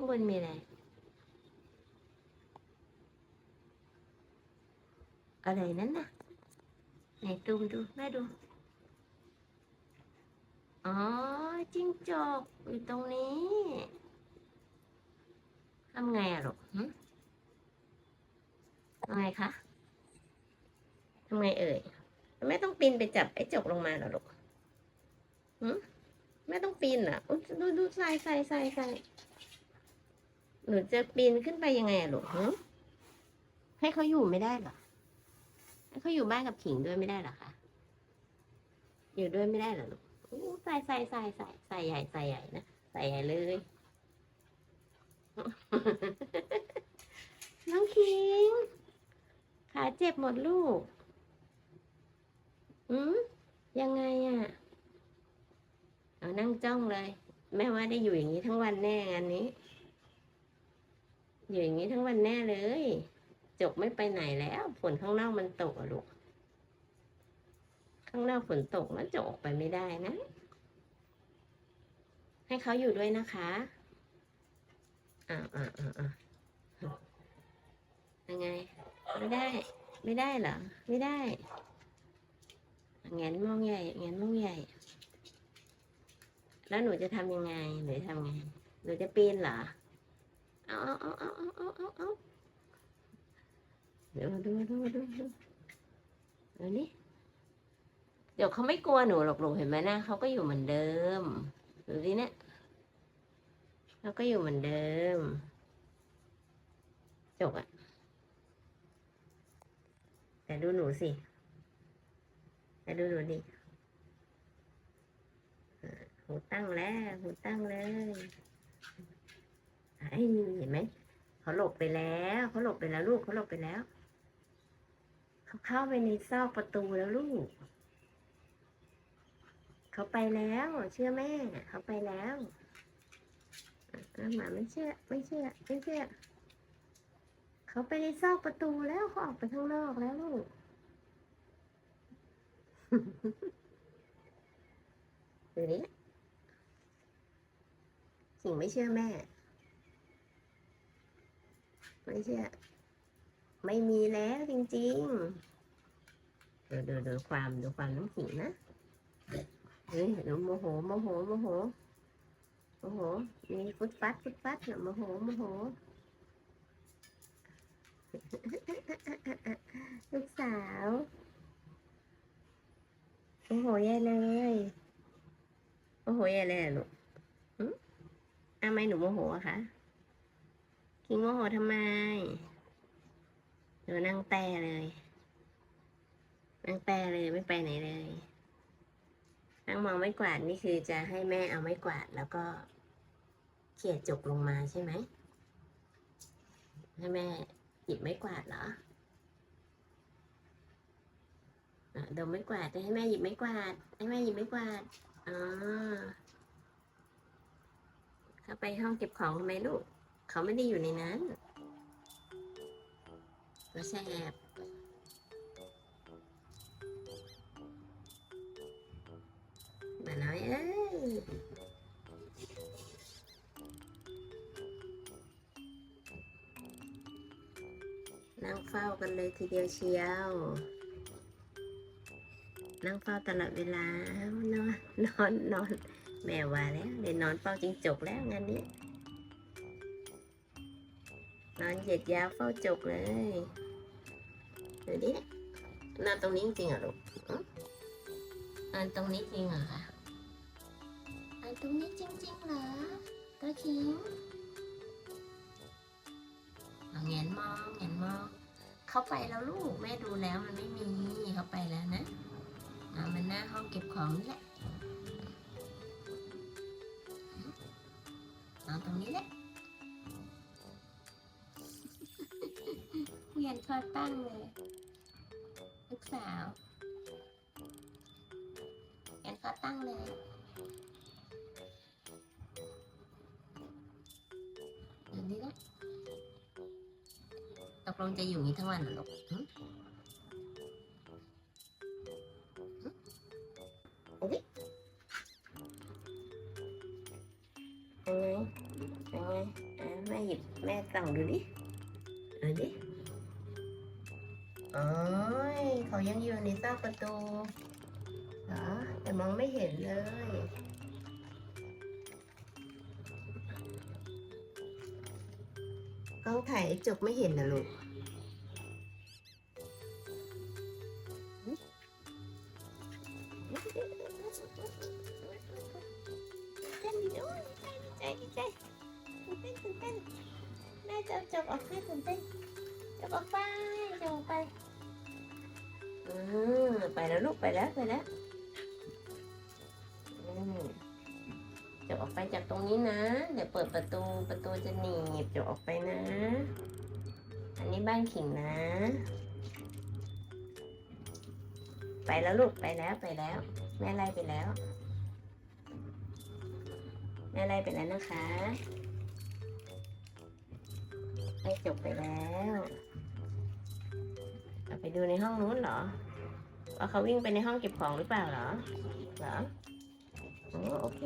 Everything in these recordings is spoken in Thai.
ข้างบนมีอะไรอะไรนั่นน่ะไหนตูมดูแม่ดู อ๋อจิ้งจกอยู่ตรงนี้ทำไงอะลูกทำไงคะทำไงเอ่ยแม่ต้องปีนไปจับไอ้จกลงมาเหรอลูกหึแม่ต้องปีนออุ๊ยดูดูใส่ใส่ใส่ใส่ หนูจะปีนขึ้นไปยังไงอะลูกให้เขาอยู่ไม่ได้หรอให้เขาอยู่บ้านกับขิงด้วยไม่ได้หรอคะอยู่ด้วยไม่ได้หรอลูกใส่ใส่ใส่ใส่ใส่ใหญ่ใส่ใหญ่นะใส่ใหญ่เลยน้องคิงขาเจ็บหมดลูกอืมยังไงอะ่ะเอานั่งจ้องเลย แม่ว่าได้อยู่อย่างนี้ทั้งวันแน่งานนี้ อยู่อย่างนี้ทั้งวันแน่เลย จบไม่ไปไหนแล้วฝนข้างนอกมันตกอะลูก ข้างนอกฝนตกแล้วจะออกไปไม่ได้นะ ให้เขาอยู่ด้วยนะคะอ่าอ่าอ่าอ่ายังไง ไม่ได้ ไม่ได้เหรอ ไม่ได้แงนมองใหญ่แงนมองใหญ่ แล้วหนูจะทำยังไง หนูจะทำไง หนูจะปีนเหรอ เอาเอาเอาเอาเอาเอาเอาดูดูดูดูดูดูนี่เดี๋ยวเขาไม่กลัวหนูหรอกลูกเห็นไหมนะเขาก็อยู่เหมือนเดิมดูสิเนี่ยเขาก็อยู่เหมือนเดิมจบอะแต่ดูหนูสิแต่ดูหนูดิหูตั้งแล้วหูตั้งเลย ไอ้นี่เห็นไหมเขาหลบไปแล้วเขาหลบไปแล้วลูกเขาหลบไปแล้ว เขาเข้าไปในซอกประตูแล้วลูก เขาไปแล้ว เชื่อแม่ เขาไปแล้วหมาไม่เชื่อ ไม่เชื่อ ไม่เชื่อ เขาไปในซอกประตูแล้วเขาออกไปข้างนอกแล้วลูกดูนี้สิ่งไม่เชื่อแม่ ไม่เชื่อไม่มีแล้วจริงๆ ดูดูดูความดูความน้ำขิงนะเฮ้ยโมโหโมโหโมโหโมโหมีฟุดฟัดฟุดฟัดน่ะโมโหโมโห ลูกสาวโมโหแย่เลยโมโหแย่เลยอะลูกหึทำไมหนูโมโหอะคะ คิงโมโหทำไมหนูนั่งแต่เลย นั่งแต่เลยไม่ไปไหนเลย นั่งมองไม้กวาดนี่คือจะให้แม่เอาไม้กวาดแล้วก็เขี่ยจกลงมาใช่ไหมให้แม่หยิบไม้กวาดเหรออะดมไม้กวาดจะให้แม่หยิบไม้กวาด ให้แม่หยิบไม้กวาด อ๋อ เข้าไปห้องเก็บของทำไมลูก เขาไม่ได้อยู่ในนั้นก็แสบ bà nói ơi นั่งเฝ้ากันเลยทีเดียวเชียว นั่งเฝ้าตลอดเวลานอนนอนนอนแม่ว่าแล้วเดี๋ยวนอนเฝ้าจิงจกแล้วงานนี้ นอนเหยียดยาวเฝ้าจกเลยดูดินอนตรงนี้จริงๆเหรอลูกอืมนอนตรงนี้จริงเหรอคะอันตรงนี้จริงๆเหรอตาคิงเอาแงนมองแงนมอง เข้าไปแล้วลูกแม่ดูแล้วมันไม่มีเข้าไปแล้วนะเอามันหน้าห้องเก็บของนี่แหละเอาตรงนี้แหละ เรียนเอาตั้งเลยลูกสาวเรียนเอาตั้งเลยอยู่นี้นะตกลงจะอยู่นี้ทั้งวันหรอลูกโอ้ยเอไงเอาไงแม่หยิบแม่ส่องดูดิายังอยู่ในซอกประตูเหรอแต่มองไม่เห็นเลย กล้องถ่ายจกไม่เห็นนะลูกเต้นดีด้วยใจดีใจตื่นเต้นตื่นเต้นแม่จะจบออกให้ตื่นเต้นจบออกไปจบออกไป อืมไปแล้วลูกไปแล้วไปแล้วอืมจบออกไปจากตรงนี้นะ เดี๋ยวเปิดประตูประตูจะหนีบจบออกไปนะ อันนี้บ้านขิงนะ ไปแล้วลูกไปแล้วไปแล้ว แม่ไล่ไปแล้ว แม่ไล่ไปแล้วนะคะไล่จบไปแล้ว ไปดูในห้องนู้นเหรอ ว่าเขาวิ่งไปในห้องเก็บของหรือเปล่าเหรอ เหรอโอเค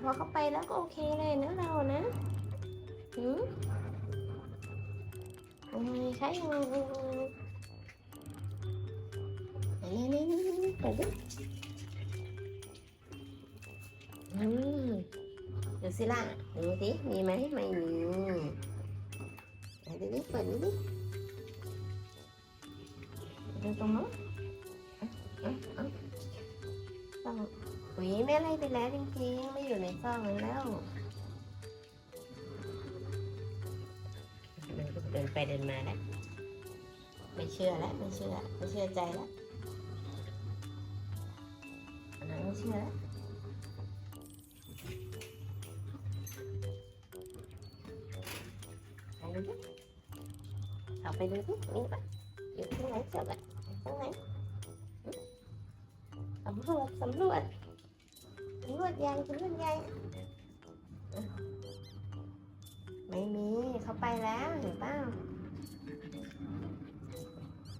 พอเขาไปแล้วก็โอเคเลยนะเรานะหืมโอ้ยใช่ยังไงนี่นี่นี่นี่ไปดิอืมดูสิล่ะดูสิมีไหมไม่มีไหนดูดิเปิดดูดิ ดูตรงนู้นเอ๊ะเอ๊ะเอ๊ะซ่องอุ้ยแม่ไล่ไปแล้วจริงๆ ไม่อยู่ในซ่องแล้วมันก็เดินไปเดินมาแล้วไม่เชื่อแล้วไม่เชื่อไม่เชื่อใจแล้วอันนั้นไม่เชื่อแล้วไปดูดิเอาไปดูดิมีปะอยู่ที่ไหนเจอปะตรงไหนหึ สำรวจสำรวจสำรวจยายสำรวจยายอ่ไม่มีเขาไปแล้วเห็นเปล่า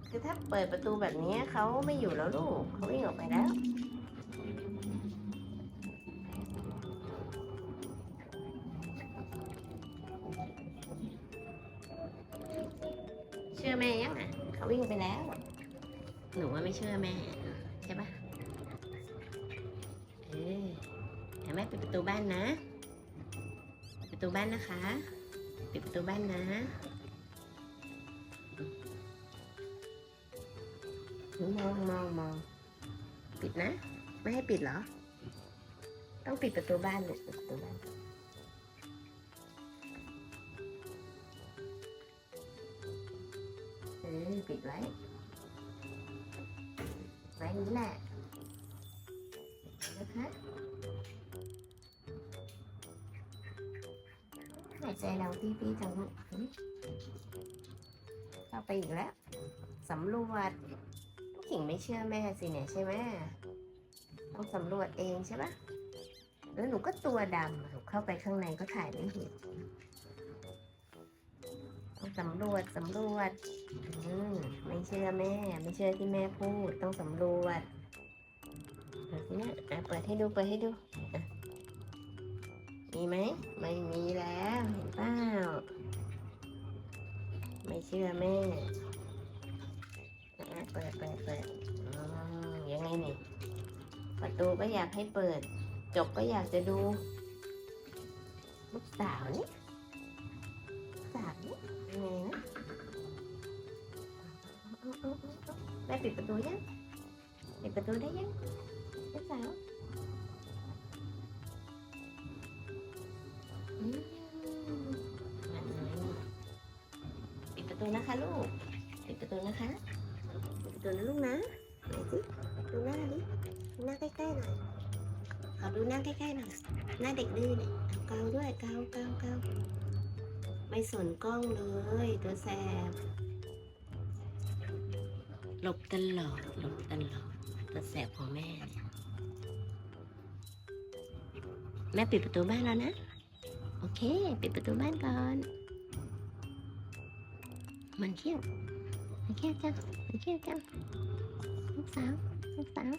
คือถ้าเปิดประตูแบบนี้เขาไม่อยู่แล้วลูกเขาวิ่งออกไปแล้วเชื่อแม่ยังอะเขาวิ่งไปแล้ว หนูว่าไม่เชื่อแม่ ใช่ปะเออเดี๋ยวแม่ปิดประตูบ้านนะปิดประตูบ้านนะคะปิดประตูบ้านนะมองมองมองปิดนะ ไม่ให้ปิดเหรอ ต้องปิดประตูบ้านเลยปิดประตูบ้านเออปิดไว้ไว้ นี้แหละนะคะหายใจเราพี่พี่จังลูกเข้าไปอีกแล้วสำรวจขิงไม่เชื่อแม่สิเนี่ยใช่ไหมต้องสำรวจเองใช่ปะแล้วหนูก็ตัวดำหนูเข้าไปข้างในก็ถ่ายไม่เห็น สำรวจสำรวจอืมไม่เชื่อแม่ ไม่เชื่อที่แม่พูดต้องสำรวจเปิดนะอะเปิดให้ดูเปิดให้ดูมีไหมไม่มีแล้วเห็นเปล่าไม่เชื่อแม่อะเปิดเปิดเปิดยังไงนี่ประตูก็อยากให้เปิด จบก็อยากจะดูลูกสาวนี่ แม่ปิดประตูยังปิดประตูได้ยังแม่สาวอืมนั่นเลยปิดประตูนะคะลูกปิดประตูนะคะปิดประตูนะลูกนะไหนสิดูหน้าดิดูหน้าใกล้ๆหน่อยขอดูหน้าใกล้ๆหน่อยหน้าเด็กดื้อเนี่ยเกาด้วยเกาเกาเกาไม่สนกล้องเลยตัวแสบ ลบตลอดหลบตลอดตัดแสบของแม่เนี่ยแม่ปิดประตูบ้านแล้วนะ โอเค ปิดประตูบ้านก่อน มันเขี้ยวมันเขี้ยวจังมันเขี้ยวจังลูกสาวลูกสาว